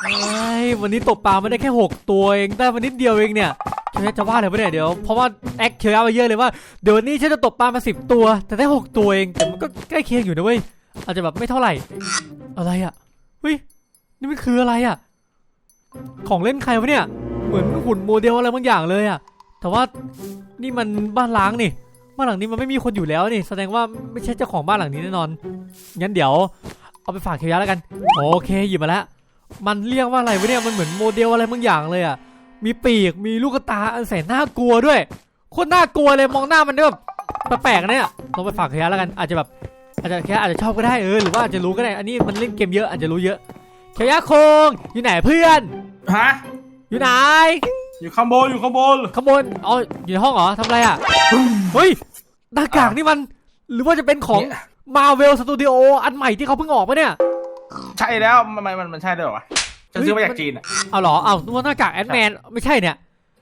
เฮ้วันนี้ตกปลาไม่ได้แค่ 6 ตัวเองได้มานิดเดียวเองเนี่ยเคียวจะว่าเลยปเนี่ยเดี๋ยวเพราะว่าแอคเคียวมาเยอะเลยว่าเดี๋ยววันนี้ฉันจะตกปลามาสิบตัว แต่ได้ 6 ตัวเองแต่มันก็ใกล้เคียงอยู่นะเว้ยอาจจะแบบไม่เท่าไหร่ อะไรอะเฮ้ยนี่มันคืออะไรอะ ของเล่นใครวะเนี่ย เหมือนหุ่นโมเดลอะไรบางอย่างเลยอะ แต่ว่านี่มันบ้านล้างนี่บ้านหลังนี้มันไม่มีคนอยู่แล้วนี่ แสดงว่าไม่ใช่เจ้าของบ้านหลังนี้แน่นอนงั้นเดี๋ยว เอาไปฝากเคียวยะแล้วกัน โอเคหยิบมาแล้ว มันเรียกว่าอะไรวะเนี่ยมันเหมือนโมเดลอะไรบางอย่างเลยอะมีปีกมีลูกตาอันแสนน่ากลัวด้วยโคตรน่ากลัวเลยมองหน้ามันแบบแปลกๆนะเนี่ยลองไปฝากเคียวยะแล้วกันอาจจะแบบอาจจะแค่อาจจะชอบก็ได้เออหรือว่าอาจจะรู้ก็ได้อันนี้มันเล่นเกมเยอะอาจจะรู้เยอะเคียวยะคงอยู่ไหนเพื่อนฮะอยู่ไหนอยู่ข้างบนอยู่ข้างบนขางบวนอ๋ออยู่ในห้องเหรอทำอะไรอะเฮ้ยหน้ากากนี่มัน หรือว่าจะเป็นของ Marvel Studio อันใหม่ที่เขาเพิ่งออกปะเนี่ย ใช่แล้วมันมันมันมันใช่ด้วยเหรอวะฉันซื้อมาจากจีนอะเอาเหรอ เอานึกว่าหน้ากากแอนแมนไม่ใช่เนี่ย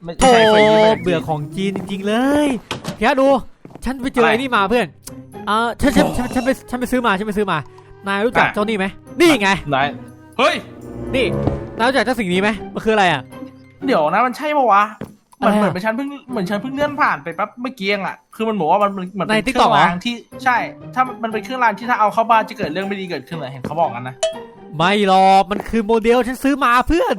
ไม่โธ่ใช่เคยซื้อมาจากจีน เบื่อของจีนจริงๆเลยเฮียดู ฉันไปเจออะไรไอ้นี่มาเพื่อนอ่าฉันฉันฉันฉันไปฉันไปซื้อมาฉันไปซื้อมา นายรู้จักอะ เจ้านี่ไหมนี่ไง ไหนเฮ้ย นี่นายรู้จักเจ้าสิ่งนี้ไหมมันคืออะไรอะ เดี๋ยวนะมันใช่ปะวะ เหมือนอะไรอะเหมือนเป็นฉันเพิ่งเหมือนฉันเพิ่งเลื่อนผ่านไปแป๊บเมื่อกี้เองอะคือมันบอกว่ามันมันเหมือนในเป็นเค TikTok รื่องเหรอรางที่ใช่ ถ้ามันเป็นเครื่องรางที่ถ้าเอาเข้าบ้านจะเกิดเรื่องไม่ดีเกิดขึ้นเลยเห็นเขาบอกกันนะไม่หรอกมันคือโมเดลฉันซื้อมาเพื่อน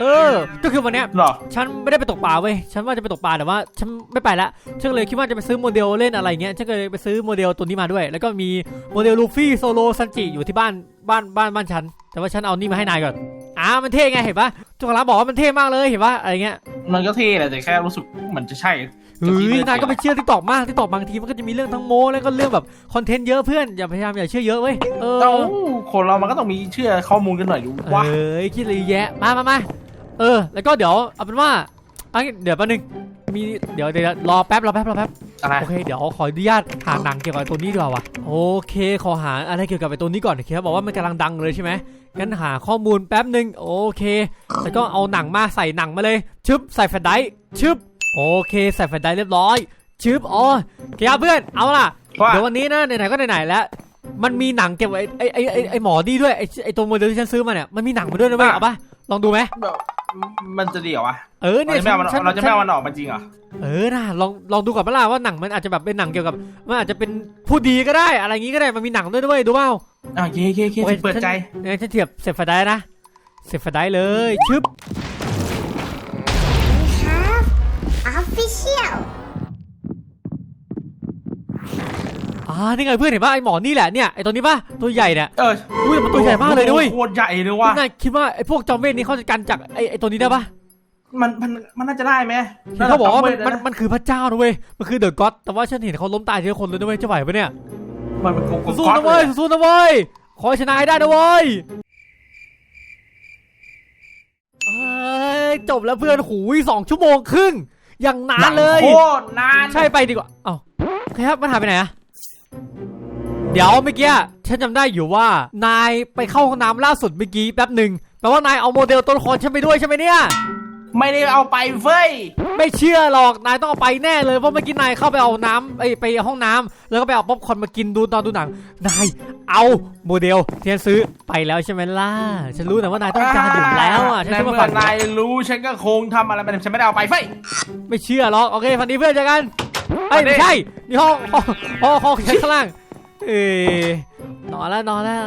เออ ก็คือวันเนี้ยหรอฉันไม่ได้ไปตกปลาเว้ยฉันว่าจะไปตกปลาแต่ว่าฉันไม่ไปละฉันก็เลยคิดว่าจะไปซื้อโมเดลเล่นอะไรเงี้ยฉันก็เลยไปซื้อโมเดลตัวนี้มาด้วย แล้วก็มีโมเดลลูฟี่โซโลซันจิอยู่ที่บ้านบ้านบ้านบ้านฉัน แต่ว่าฉันเอานี่มาให้นายก่อน อ่ามันเท่ไงเห็นปะเจุกร้านบอกว่ามันเท่มากเลยเห็นปะอะไรเงี้ยมันก็เท่แหละแต่แค่รู้สึกเหมือนจะใช่เฮ้ยนายก็ไปเชื่อที่ตอกมากที่ตอกบางทีมันก็จะมีเรื่องทั้งโมแล้วก็เรื่องแบบคอนเทนต์เยอะเพื่อนอย่าพยายามอย่าเชื่อเยอะเว้ยเออเอ้าคนเรามันก็ต้องมีเชื่อข้อมูลกันหน่อยดูวะเอ้ยคิดอะไรแยะมามามาเออ แล้วก็เดี๋ยวเอาเป็นว่าเอางี้เดี๋ยวแป๊บนึง มีเดี๋ยวเดี๋ยวรอแป๊บรอแป๊บรอแป๊บอะไรโอเคเดี๋ยวขออนุญาตหาหนังเกี่ยวกับตัวนี้ดีกว่าวะโอเค ขอหาอะไรเกี่ยวกับไอ้ตัวนี้ก่อนครับบอกว่ามันกำลังดังเลยใช่ไหมงั้นหาข้อมูลแป๊บหนึ่งโอเคแล้วก็เอาหนังมาใส่หนังมาเลยชึบใส่แฟลชไดรฟ์ชึบโอเคใส่แฟลชไดรฟ์เรียบร้อยชึบอ๋อโอเคครับเพื่อนเอาล่ะว่า เดี๋ยววันนี้นะไหนๆก็ไหนๆแล้ว มันมีหนังเก็บไว้ไอ้ไอ้ไอ้ไอ้หมอดีด้วยไอ้ไอ้ตัวโมเดลที่ฉันซื้อมาเนี่ยมันมีหนังมาด้วยนะเว้ยเอาปะลองดูไหมแบบ มันจะดีเหรอวะเออเราเนี่ยจะไม่เอามันฉันเราจะฉัไม่นเอามันออกมาจริงเหรอเออนะลองลองดูก่อนเปะล่าว่าหนังมันอาจจะแบบเป็นหนังเกี่ยวกับมันอาจจะเป็นผู้ดีก็ได้ อะไรอย่างงี้ก็ได้มันมีหนังด้วยด้วยดูเปล่าอะโอเคโอเคโอเคโอเคเปิดใจเนี่ยฉันเทียบเสร็จไฟได้นะเสร็จไฟได้เลยชึบ We have official. อ่า นี่ไงเพื่อนเห็นป่ะไอหมอนี่แหละเนี่ยไอตัวนี้ป่ะตัวใหญ่เนี่ยเอออุ้ยแต่มันตัวใหญ่มากเลยด้วยโคตรใหญ่เลยว่ะนายคิดว่าไอพวกจอมเวทนี้เขาจะกันจากไอไอตัวนี้ได้ป่ะมันมันมันน่าจะได้ไหมเห็นเขาบอกว่ามันระดัมันจำเวทะมันคือพระเจ้านะเว้ยมันคือเดอะก็อดแต่ว่าฉันเห็นเขาล้มตายทีละคนเลยนะเว้ยจะไหวปะเนี่ยมันเป็นกลมสู้ก๊อตนะเลเว้ยยสู้นะเว้ยขอให้ชนะให้ได้นะเว้ยเอ้ยจบแล้วเพื่อนหูยสองชั่วโมงครึ่งอย่างนานเลยโคตรนานใช่ไปดีกว่าเอ้าโอเคครับมันหายไปไหนอะ เดี๋ยวเมื่อกี้ฉันจำได้อยู่ว่านายไปเข้าห้องน้ำล่าสุดเมื่อกี้แป๊บหนึ่งแปลว่านายเอาโมเดลตัวละครฉันไปด้วยใช่ไหมเนี่ย ไม่ได้เอาไปเฟ้ย ไม่เชื่อหรอกนายต้องเอาไปแน่เลยเพราะเมื่อกี้นายเข้าไปเอาน้ำไอยไปห้องน้ำแล้วก็ไปเอาป๊อปคอร์นมากินดูตอนดูหนังนายเอาโมเดลที่ฉันซื้อไปแล้วใช่ไหมล่ะฉันรู้นะว่านายต้องการอยู่แล้วอะฉันในจะมาเมื่ฝาอกนายรู้ฉันก็คงทำอะไรไปฉันไม่ได้เอาไปเฟ้ยไม่เชื่อหรอกโอเคฟันนี้เพื่อนเจอกัน เอ้ยฟันนี้ไม่ใช่นี่ห้องห้องห้องห้องชั้นข้างล่างเอ้ยนอนแล้วนอนแล้ว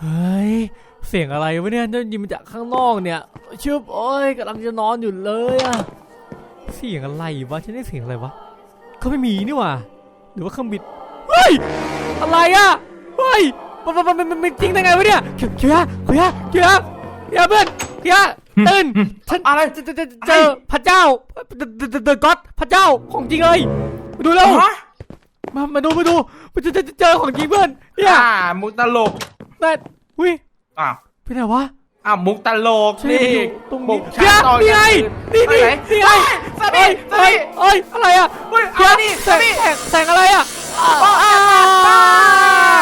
เฮ้ยเสียงอะไรวะเนี่ยได้ยินมาจากข้างนอกเนี่ยชืบโอ้ยกำลังจะนอนอยู่เลยอะเสียงอะไรวะฉันได้เสียงอะไรวะเขาไม่มีนี่หว่าหรือว่าเครื่องบินเฮ้ยอะไรอะเฮ้ยมันมันมันมันมันจริงได้ไงวะเนี่ยเขียวเขียวเขียวเขียว เขียวเพื่อนเขียวตื่นฉันอะไรเจอเจอเจอพระเจ้าเดอะเดอะก็อดพระเจ้าของจริงเลยมาดูเร็วฮะมามาดูมาดูมาเจอเจอเจอของจริงเพื่อนเนี่ยอ่ามุกตลกนั่นอุ้ยอ้าวเป็นไงวะอ้าวมุกตลกใช่นี่ตรงบุนี้กชาร์จต่อนี่ไงนี่ไปนี่ไหนนี่ไงสามีเอ้ยสาเอ้มียเอ้ยอะไรอะเฮ้ยเดี๋ยวเอาดิแสสางมีแสงแสงอะไรอะอ้าวอ้าอ้า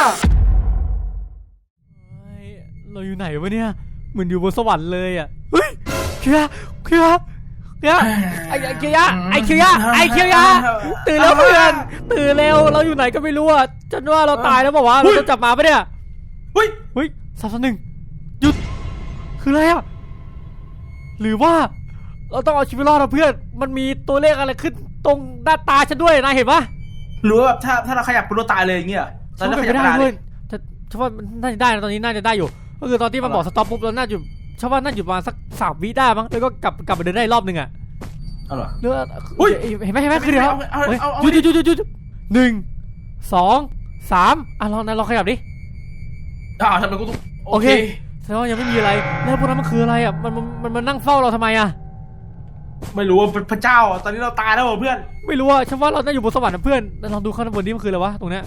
วเฮ้ยเราอยู่ไหนวะเนี่ย เหมือนอยู่บนสวรรค์เลยอะเฮ้ยเคียร์เคียร์เนี่ยไอ้ไอ้เคียวยะไอ้เคียวยะไอ้เคียวยะตื่นแล้วเพื่อนตื่นเร็วเราอยู่ไหนก็ไม่รู้อะฉันว่าเราตายแล้วบอกว่าวะเราจะจับหมาปะเนี่ยเฮ้ยเฮ้ยสามสองหนึ่งหยุดคืออะไรอะหรือว่าเราต้องเอาชีวิตรอดนะเพื่อน มันมีตัวเลขอะไรขึ้นตรงหน้าตาฉันด้วยนะเห็นปะหรือว่าแบบถ้าถ้าเราขยับปุ๊บเราตายเลยอย่างเงี้ยตอนฉันั้นนขเป็นยัไปบได้ไม่ได้เลเพื่อยนแต่ฉันว่ามันน่าจะได้นะตอนนี้น่าจะได้อยู่ ก็คือตอนที่มันบอกสต็อปปุ๊บเราน่าจะฉันว่าน่าจะอยู่ประมาณสักสามวิได้มั้งแล้วก็กลับกลับมาเดินได้อีกรอบหนึ่งอะเอาเหรอหรือว่าอุ๊ยเห็นไหมเห็นไหมคือเดี๋ยวเอาเอาเฮ้ยเอาเอาหยุดหยุดหยุดหยุดหยุดหนึ่งสองสามอะลองนะลองขยับดิอ่าทำไมกูต้องโอเคแสดงว่ายังไม่มีอะไรแล้วพวกนั้นมันคืออะไรอะมันมันมันมันนั่งเฝ้าเราทำไมอะไม่รู้ว่าเป็นพระเจ้าอะตอนนี้เราตายแล้วเหรอเพื่อน ไม่รู้อะฉันว่าเราน่าอยู่บนสวรรค์นะเพื่อนแล้วลองดูข้างบนนี้มันคืออะไรวะตรงเนี้ย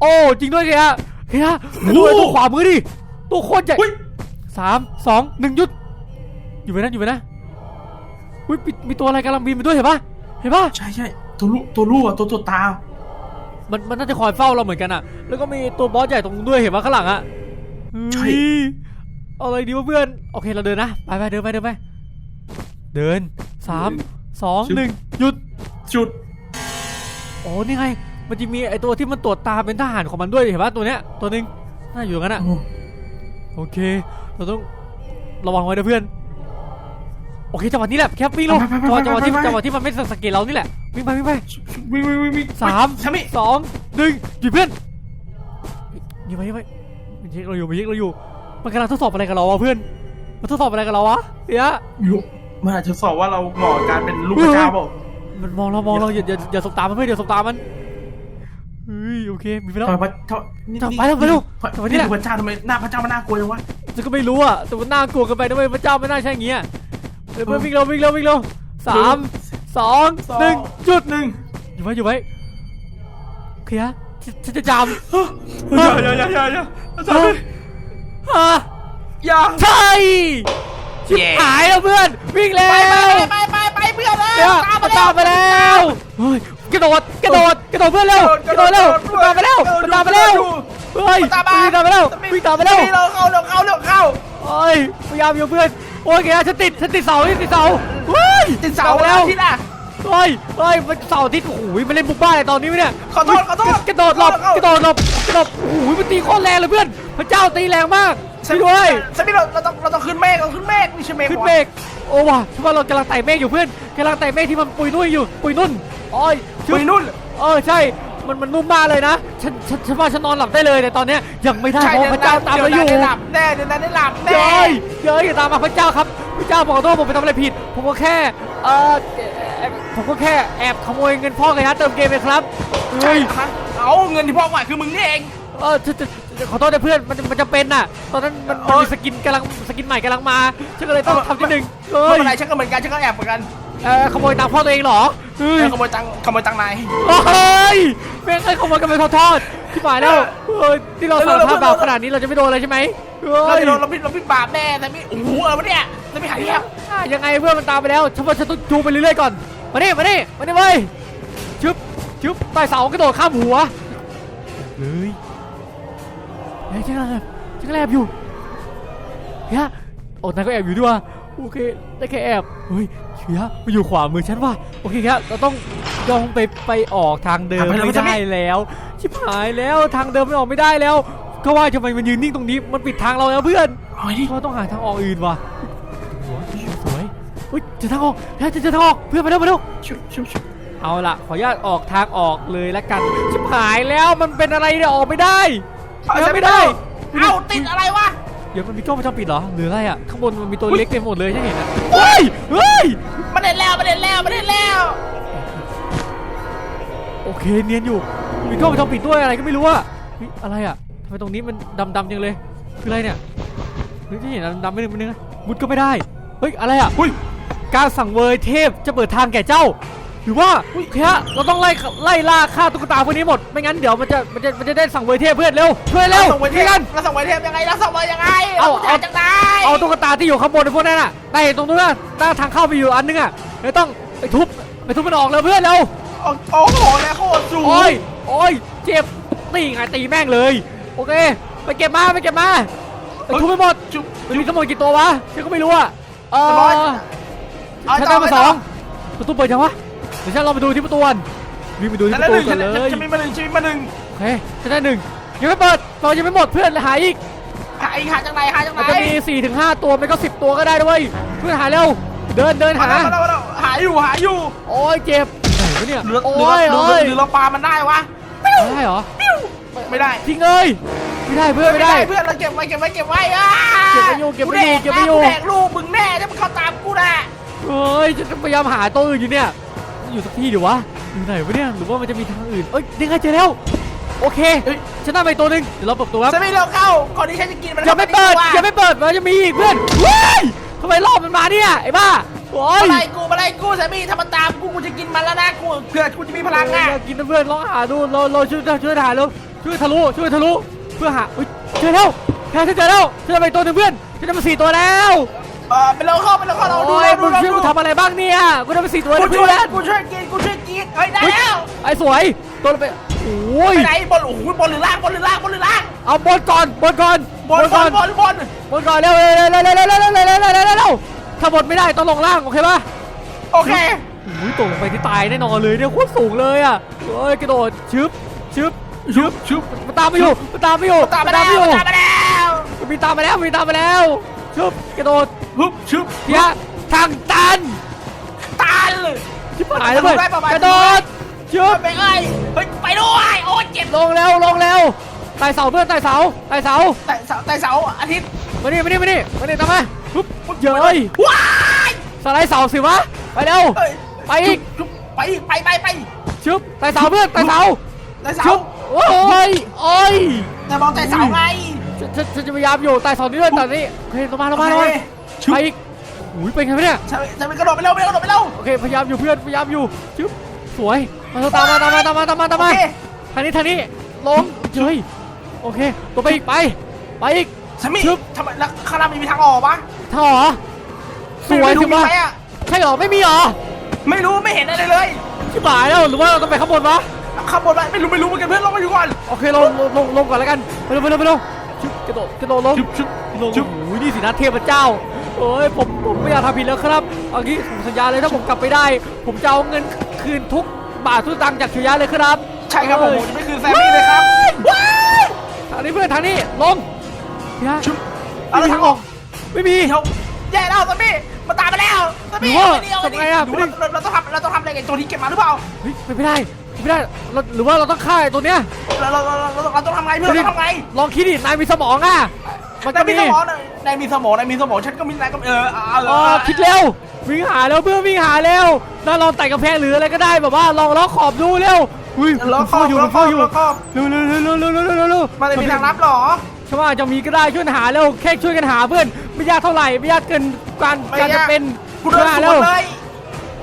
โอ้จริงด้วยเฮียเฮียดูไอ้ตัวขวามือดิ ตัวโคตรใหญ่เฮ้ยสามสองหนึ่งหยุด อยู่ไปนะอยู่ไปนะอุ้ยมีมีตัวอะไรกำลังบินไปด้วยเห็นปะเห็นปะใช่ใช่ตัวลูกตัวลูกอะตัวตัวตา มันมันน่าจะคอยเฝ้าเราเหมือนกันอะแล้วก็มีตัวบอสใหญ่ตรงนู้นด้วยเห็นปะข้างหลังอะใช่เฮ้ยเอาอะไรดีวะเพื่อนโอเคเราเดินนะไปไปเดินไปเดินไปเดินสามสองหนึ่งหยุดจุดโอ้นี่ไง มันจะมีไอตัวที่มันตรวจตาเป็นทหารของมันด้วยเห็นปะตัวเนี้ยตัวหนึงน่าอยู่งั้นอะ โอเค เราต้องระวังไว้นะเพื่อน โอเคจังหวะนี้แหละแคปวิ่งลงจังหวะจังหวะที่จังหวะที่มันไม่สังเกตเรานี่แหละวิ่งไปวิ่งไปวิ่งวิ่งวิ่งวิ่งสามทำไมสองหนึ่งหยุดเพื่อนยิงไปยิงไปมันเช็คเราอยู่มันเช็คเราอยู่มันกำลังทดสอบอะไรกับเราวะเพื่อนมันทดสอบอะไรกับเราวะเฮียอยู่มันอาจจะสอบว่าเราเหมาะกับการเป็นลูกพระเจ้าเปล่า มันมองเรามองเราอย่าอย่าอย่าสบตามันเพื่อนอย่าสบตามันเฮ้ย โอเคมีไปแล้ว ทำไมพระทำนี่จับไปแล้วไปแล้วพระจับไปนี่แหละพระเจ้าทำไมหน้าพระเจ้ามันน่ากลัวจังวะ ฉันก็ไม่รู้อะแต่มันน่ากลัวเกันไปนะเว้ยพระเจ้าไม่น่าใช่อย่างเงี้ยเดี๋ยวเพื่อนวิ่งเร็ววิ่งเร็ววิ่งเร็วสามสองหนึ่งหยุดหนึ่งอยู่ไว้อยู่ไว้โอเคฮะฉันฉันจะจำอย่าอย่าอย่าอย่าอย่าอะอย่าใช่ชิบหายแล้วเพื่อนวิ่งเร็วไปไปไปเพื่อนเลยเนี่ยมันตามไปแล้วเฮ้ย กระโดดกระโดดกระโดดเพื่อนเร็วกระโดดเร็วมันตามไปแล้วมันตามไปแล้วเฮ้ยตามมาวิ่งตามไปแล้ววิ่งตามไปแล้วเราเข้าเราเข้าเราเข้าโอ้ยพยายามอยู่เพื่อนโอ้ยแกฉันติดฉันติดเสาฉันติดเสาเฮ้ยติดเสาไปแล้แล้ววที่น่ะเฮ้ยเฮ้ยมันเสาร์อาทิตย์โอ้โหมันเล่นบุกบ้านอะไรตอนนี้วะเนี่ยขอโทษขอโทษกระโดดหลบขอโทษกระโดดหลบกระโดดโอ้โหมันตีโคตรแรงเลยเพื่อนพระเจ้าตีแรงมากช่วยด้วยสมิธเราเราต้องเราต้องขึ้นเมฆเราขึ้นเมฆนี่ใช่เมฆขึ้นวะเมฆ โอ้ว่ะฉันว่าเรากำลังไต่เมฆอยู่เพื่อนกำลังไต่เมฆที่มันปุยนุ่ยอยู่ปุยนุ่นโอ้ยชึบไปนู่น เออใช่มันมันนุ่มมากเลยนะฉันฉันฉันว่าฉันนอนหลับได้เลยแต่ตอนเนี้ยยังไม่ได้ใช่เพราะพระเจ้าตามมาอยู่เดี๋วนั้นได้หลับแน่เดี๋ยวนั้นได้หลับแน่เย้ยเย้ยอย่าตามมาพระเจ้าครับพระเจ้าบอกขอโทษผมไปทำอะไรผิด ผมก็แค่เออเอ่อผมก็แค่แอบขโมยเงินพ่อเลยนะเติมเกมไปครับใช่เฮ้ยฮะเอาเงินที่พ่อหวานคือมึงนี่เอง เออฉันฉันขอโทษนะเพื่อนมันมันจะเป็นน่ะ ตอนนั้นมันมันมีสกินกำลังสกินใหม่กำลังมาฉันก็เลยต้องทำนิดนึงเฮ้ไม่ยเป็นไรฉันก็เหมือนกันฉันก็แอบเหมือนกันเออขโมยตังค์พ่อตัวเองเหรอเฮ้ย ขโมยตังค์ขโมยตังค์นายเฮ้ยแม่งให้ขโมยกันไปขอโทษที่หมายแล้วเฮ้ยที่เราสารภาพบาปขนาดนี้เราจะไม่โดนอะไรใช่ไหมเฮ้เรายไม่โดนเราพิษเราพิษบาปแน่แต่ไม่โอ้โหอะไรวะเนี่ยจะไม่หายแล้วอะยังไงเพื่อนมันตามไปแล้วฉันว่าฉันต้องจูงไปเรื่อยๆก่อนมาดิมาดิมาดิเว้ยชึบชึบใต้เสากระโดดข้ามหัวเลย เฮ้ยฉันกำลังแอบฉันกำลังแอบอยู่เฮ้ยโอ้นายก็แอบอยู่ด้วยว่ะโอเคได้แค่แอบเฮ้ยเฮียมาอยู่ขวามือฉันว่ะโอเคครับเราต้องย่องไปไปออกทางเดิมไม่ได้แล้วชิบหายแล้วทางเดิมไม่ออกไม่ได้แล้วก็ว่าทำไมมันยืนนิ่งตรงนี้มันปิดทางเราแล้วเพื่อน เอาไอ้นี่เราต้องหาทางออกอื่นว่ะสวยสวยเฮ้ยเจอทางออกเฮ้ยเจอทางออกเพื่อนมาเร็วมาเร็วชุบชุบชุบเอาล่ะ ขออนุญาตออกทางออกเลยละกัน ชิบหายแล้วมันเป็นอะไรเนี่ยออกไม่ได้ เดินไม่ได้ เอ้าติดอะไรวะเดี๋ยวมันมีกล้องวงจรปิดเหรอหรืออะไรอะข้างบนมันมีตัวเล็กเต็มหมดเลยใช่เห็นนะเฮ้ยเฮ้ยมันเห็นแล้วมันเห็นแล้วมันเห็นแล้ว โอเคเนียนอยู่มีกล้องวงจรปิดด้วยอะไรก็ไม่รู้อะเฮ้ยอะไรอะทำไมตรงนี้มันดำๆจังเลยคืออะไรเนี่ยเฮ้ยที่เห็นดำๆไม่ได้ไม่ได้นะมุดก็ไม่ได้เฮ้ยอะไรอะอุ้ยการสั่งเวยเทพจะเปิดทางแก่เจ้า หรือว่าเฮ้ยเราต้องไล่ไล่ล่าฆ่าตุ๊กตาพวกนี้หมด ไม่งั้นเดี๋ยวมันจะมันจะมันจะได้สั่งเวยเทพเพื่อนเร็วช่วยเร็วส่งไว้เทช่วยพกันเราส่งไว้เทพยังไงเราส่งไว้ยังไงเอาเอาจังไดเอาตุ๊กตาที่อยู่ข้างบนไอ้พวกนั้นน่ะได้เห็นตรงนู้นน่ะหน้าทางเข้าไปอยู่อันนึงอะเดี๋ยวต้องไปทุบไปทุบมันออกเลยเพื่อนเร็วโอ้โหแล้วโคตรสูงโอ้ยโอ้ยเจ็บตีไงตีแม่งเลยโอเคไปเก็บมาไปเก็บมาไปทุบไปหมดจุ๊บมันมีทั้งหมดกี่ตัววะฉันก็ไม่รู้อะเอร้อยอเอาฉันต่ได้อมาไปสต่อองประตูเปิดยังวะ เดี๋ยวฉันลองไปดูที่ประตูก่อนวิ่งไปดูที่ฉันปได้ระตูหนึ่งกัฉันนเลยฉันมีมาหนึ่งฉันมีมาหนึ่งโอเคฉันได้หนึ่งยังไม่เปิดเรายังไม่หมดเพื่อนหายอีกหาอีกหาจากไหนหาจากไหนมันจะมี4ี่ถึงห้าตัวไม่ก็สิบตัวก็ได้ด้วยเพื่อนหาเร็วเดินเดินมาหาแล้วมาแล้วมาแล้วหาอยู่หาอยู่โอ้ยเจ็บไหนวะเนี่ยเหลือโอ้เหลือยเหลืโอ้อยเหลือเราปลามันได้วะได้เหรอไม่ได้จริงเลยไม่ได้เพื่อนไม่ได้ เพื่อนเราเก็บไว้เก็บไว้เก็บไว้อะเก็บไว้อยู่เก็บไว้อยู่เก็บไว้อยู่แดกลูกมึงแน่ถ้ามึงเข้าตามกูนะเฮ้ยจะพยายามหาตัวอื่นอยู่เนี่ย อยู่สักที่เดี๋ยววะอยู่ไหนวะเนี่ยหรือว่ามันจะมีทางอื่นเอ้ยนี่ไงเจอแล้วโอเคฉันได้ไปตัวหนึ่งเดี๋ยวเราเปิดประตัวครับจะไม่เร็วเข้าก่อนที่ฉันจะกินมันอย่าไม่เปิดอย่าไม่เปิดมันจะมีอีกเพื่อนเฮ้ยทำไมรอบมันมาเนี่ยไอ้บ้าโอ้ยมาไล่กูมาไล่กูสามีถ้ามันตามกูกูจะกินมันแล้วนะกูเพื่อกูจะมีพลังอะอยากกินนะเพื่อนลองหาดูเราเราช่วยช่วยหาแล้วช่วยทะลุช่วยทะลุเพื่อหาอุ๊ยเจอแล้วแค่ฉันเจอแล้วฉันได้ไปตัวหนึ่งเพื่อนฉันได้มาสี่ตัวแล้วเออไปเร็วเข้าไปเร็วเข้าเราดูโอ้เลยยมึดูงเราช่วยดูกูทำอะไรบ้างเนี่ยกูได้มาสี่ตัวกูแล้วช่เพื่วยอนกูช่วยกินกูช่วยกินเฮ้ยได้แล้วไอ้สวยตัวเราไปโอ้ยไปไหนบนโอ้โหบนหรือล่างบนหรือล่างบนหรือล่างเอาบนก่อนบนก่อนบนบก่อนนบนบนบนก่อนเร็วเร็วเร็วเร็วเร็วเร็วเร็วเร็วเร็วเร็วเร็วเร็วเร็วถ้าบนไม่ได้ต้องลงล่างโอเคป่ะโอเคโอ้ยตกลงไปที่ตายแน่นอนเลยเนี่ยโคตรสูงเลยอะเฮ้ยกระโดดชึบชึบชึบชุบมันตามไม่อยู่มันตามไม่อยู่ตามมาแล้วไม่อยู่ตามมาแล้วมันมีตามมาแล้วมีตามมาแล้ว ชึบกระโดดฮึบชุบเฮียทางตันตันชิบหายแล้วเพื่อนได้ประมาณกระโดดชึบไปเอ้ยเฮ้ยไปด้วยโอ้เจ็บลงเร็วลงเร็วไต่เสาเพื่อนไต่เสาไต่เสาแต่เสาแต่เสาอาทิตย์มานี่มานี่มานี่มานี่ตามมาปุ๊บเยอะว้ายสไลด์เสาสิวะไปเร็วเอ้ยไปอีกชุบไปอีกไปไปไปชึบไต่เสาเพื่อนไต่เสาแต่เสาชึบโอ้ยโอ้ยแต่มองแต่เสาไง ฉันฉันฉันจะพยายามอยู่ไต่เสานี้ด้วยแต่นี่โอเคลงมาลงมาลงมาชุบไปอีกอุ้ยเป็นไงวะเนี่ยฉันฉันไปกระโดดไปเร็วไปเร็วกระโดดไปเร็วโอเคพยายามอยู่เพื่อนพยายามอยู่ชึบสวยมาตามมาตามมาตามมาตามมาตามโอมาเคทางนี้ทางนี้ลงเฮ้ยโอเคตัวไปอีกไปไปอีก ฉันมีชึบทำไมแล้วข้างล่างมีทางออกปะท่าเหรอสวยไม่ถึรู้งมีว่าไหมอะใช่เหรอไม่มีเหรอไม่รู้ไม่เห็นอะไรเลยชิบหายแล้วหรือว่าเราต้องไปข้างบนวะ ข้างบนไม่รู้ไม่รู้เหมือนกันเพื่อนลงมาอยู่ก่อนโอเคลงลงลงลงก่อนแล้วกันไปเร็วไปเร็วไปเร็ว ชึบกระโดดกระโดดลงชุบชุบลงชึบโอ้ยนี่สินะเทพเจ้าโอ้ยผมผมไม่อยากทำผิดแล้วครับเอางี้ผมสัญญาเลยถ้าผมกลับไปได้ ผมจะเอาเงินคืนทุกบาททุกตังค์จากเชียร์เลยครับใช่ครับผมผมจะไม่คืนแซมมี่เลยครับทางนี้เพื่อนทางนี้ลงเฮียชุบไม่มีทางออกไม่มีเดี๋ยวแย่แล้วแซมมี่มาตามมาแล้วแซมมี่หรือว่าเดียวทำไงอะหรือว่าเราเราต้องทำเราต้องทำอะไรกับตัวที่เก็บมาหรือเปล่าเฮ้ยเป็นไม่ได้เป็น ไม่ได้เราหรือว่าเราต้องฆ่าไอ้ตัวเนี้ยเราเราเราเราเราต้องทำไงเพื่อนเราต้องทำไงลองคิดดินายมีสมองอะมันนาก็ยมีมีสมองนายมีสมองนายมีสมองฉันก็มีนายก็เออเอาเออคิดเร็ววิ่งหาแล้วเพื่อนวิ่งหาเร็วน่าลองไต่กระแพงหรืออะไรก็ได้แบบว่าลองล้อขอบดูเร็วอุ้ยล้อมันครอเข้าบอยู่ล้มัอนครอเข้าบอยู่ล้อครอบเร็วเร็วเร็วเร็วเร็วเร็วเร็วเร็วมันจะมีทางลับเหรอใช่ว่าจะมีก็ได้ช่วยกันหาเร็วแค่ช่วยกันหาเพื่อนไม่ยากเท่าไหร่ไม่ยากเกินการไม่การจะยากเป็นกูเดินหาสเร็ววนเลย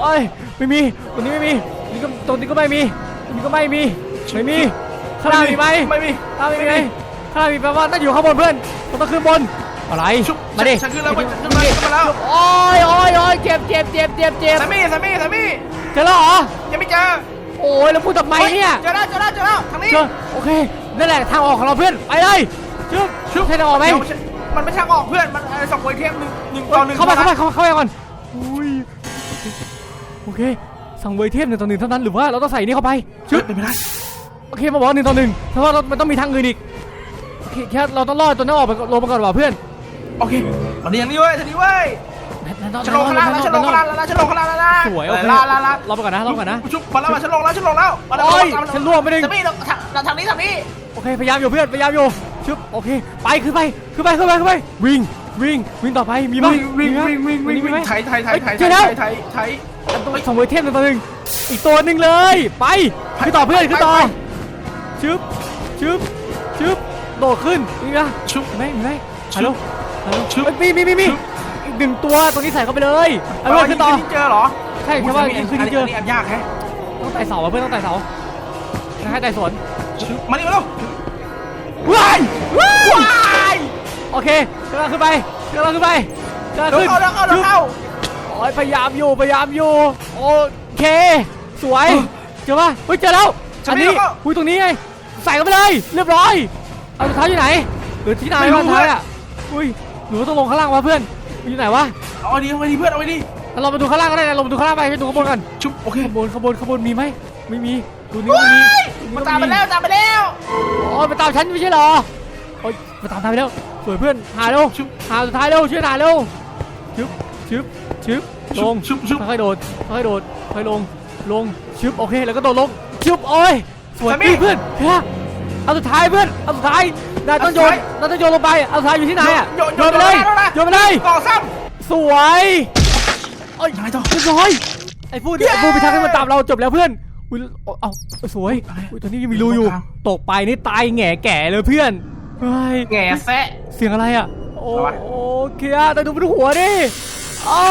เอ้ยไม่มีตรงนี้ไม่มีนี่ก็ตรงนี้ก็ไม่มี ตรงนี้ก็ไม่มีไม่มีข้างล่างมีไหมไม่มีข้างล่างมีไหมข้างล่างมีแปลว่าต้องอยู่ข้างบนเพื่อนต้องขึ้นบนอะไรชุบมาดิฉันขึ้นแล้วฉันขึ้นมาขึ้นมาแล้วโอ้ยโอ้ยโอ้ยเจ็บเจ็บเจ็บเจ็บเจ็บแซมมี่แซมมี่แซมมี่เจอแล้วเหรอยังไม่เจอโอ้ยแล้วพูดทำไมเนี่ยเจอแล้วเจอแล้วเจอแล้วทางนี้เจอโอเคนั่นแหละทางออกของเราเพื่อนไปเลยชึบชึบให้ทางออกไหมเดี๋ยวฉันมันไม่ทางออกเพื่อนมันอะไรสองไวเทมหนึ่งหนึ่งเอ้ต่อยหนึ่งเข้าไปเข้าไปท่นั้นเข้าไปเข้าไปก่อนอุ้ยโอเค สั่งเวทเทพหนึ่งต่อหนึ่งเท่านั้นหรือว่าเราต้องใส่นี่เข้าไปชึบเป็นไม่ได้โอเคมาบอกว่าหนึ่งต่อหนึ่งเพราะว่าเรามันต้องมีทางอื่นอีกโอเคแค่เราต้องรอดตัวนั้นออกไปลงมาก่อนว่ะเพื่อนโอเคตอนนี้อย่างนี้เว้ยตอนนี้เว้ยฉันลงข้างล่างแล้วฉันลงข้างล่างแล้วนะฉันลงข้างล่างแล้วนะสวยโอเคลาลาลาเราไปก่อนนะเราไปก่อนนะชุบมาแล้วมาฉันลงแล้วฉันลงแล้วมาแล้วโอ้ยมาแล้วฉันล่วงไปหนึ่งแซมมี่เราทางเราทางนี้ทางนี้โอเคพยายามอยู่เพื่อนพยายามอยู่ชึบโอเค ไปขึ้นไปขึ้นไปขึ้นไปขึ้นไปวิ่งวิ่งวิ่งต่อไปมีมั้ยวิ่งวิ่งวิ่งวิ่งวิ่งมีไหมไทยไทยไทยไทยเจอแล้วไทยไท ยอันต้องสองเวทเทพหนึ่งต่อหนึ่งอีกตัวหนึ่งเลย ไปขึ้นต่อเพื่อนขึ้นต่อชึบชึบชึบโดดขึ้นนี่นะชุบเห็นไหมเห็นไหมฮัลโหลฮัลโหลชึบเอ้ยมีมีมีมีชึบอีกหนึ่งตัวตรงนี้ใส่เข้าไปเลยเอาเพื่อนขึ้นต่อเจอเหรอใช่แค่ว่ายิงขึ้นที่เจออันนี้อันยากแฮะต้องไต่เสาอะเพื่อนต้องไต่เสาให้ไต่สวนชุบมานี่มาแล้วว้ายว้ายว้ายโอเคกำลังขึ้นไปกำลังขึ้นไปกำลังเดี๋ยวขึ้นเข้าเดี๋ยวเข้าเดี๋ยวเข้าโอ้ยพยายามอยู่พยายามอยู่โอเค สวยเออเจอปะเฮ้ยเจอแล้วฉัอันนไม่นี้เอาเข้าอุ้ยตรงนี้ไงใส่เข้าไปเลยเรียบร้อยเอาสุดท้ายอยู่ไหนหรือที่ไหนไม่รู้วะสุดท้ายอะอุ้ยหรือว่าต้องลงข้างล่างวะเพื่อนอยู่ไหนวะเอาไว้ดีเอาไว้ดีเพื่อนเอาไว้ดีงั้นเรามาดูข้างล่างก็ได้นะเรามาดูข้างล่างไปไปดูข้างบนกันชุบโอเคข้างบนข้างบนข้างบนมีไหมไม่มีดูนี่ไม่มีมันตามไปแล้วตามไปแล้วโอ้ยมาตามฉันไม่ใช่เหรอโอ้ยมาตามทางไปแล้วสวยเพื่อนหาเร็วชุบหาสุดท้ายเร็วช่วยหาเร็วชึบชึบ ชึบลงชุบชุบค่อยๆโดดค่อยๆโดดค่อยๆลงลงชึบโอเคแล้วก็โดดลงชึบโอ้ยสวยสามีพี่เพื่อนเฮ้ยเอาสุดท้ายเพื่อนเอาสุดท้ายนายต้องโยนเอาสุดท้ายนายต้องโยนลงไปเอาสุดท้ายอยู่ที่ไหนอะโยนโยนไปเลยโยนโยนโยนไปเลยก่อซ้สวยเอ้ยำยังไงต่อ เรียบร้อยไอ้พูดเย้ไอ้พูดไปทางให้มันตามเราจบแล้วเพื่อนอุ้ยเอาเอาสวยอะไรอุ้ยตอนนี้ยังมีรูอยู่ตรงกลางตกไปนี่ตายแง่แก่เลยเพื่อนเฮ้ย แง่แซะ เสียงอะไรอะ โอ้อะไรวะโอเคอะแต่ดูเป็นหัวดิ อ้า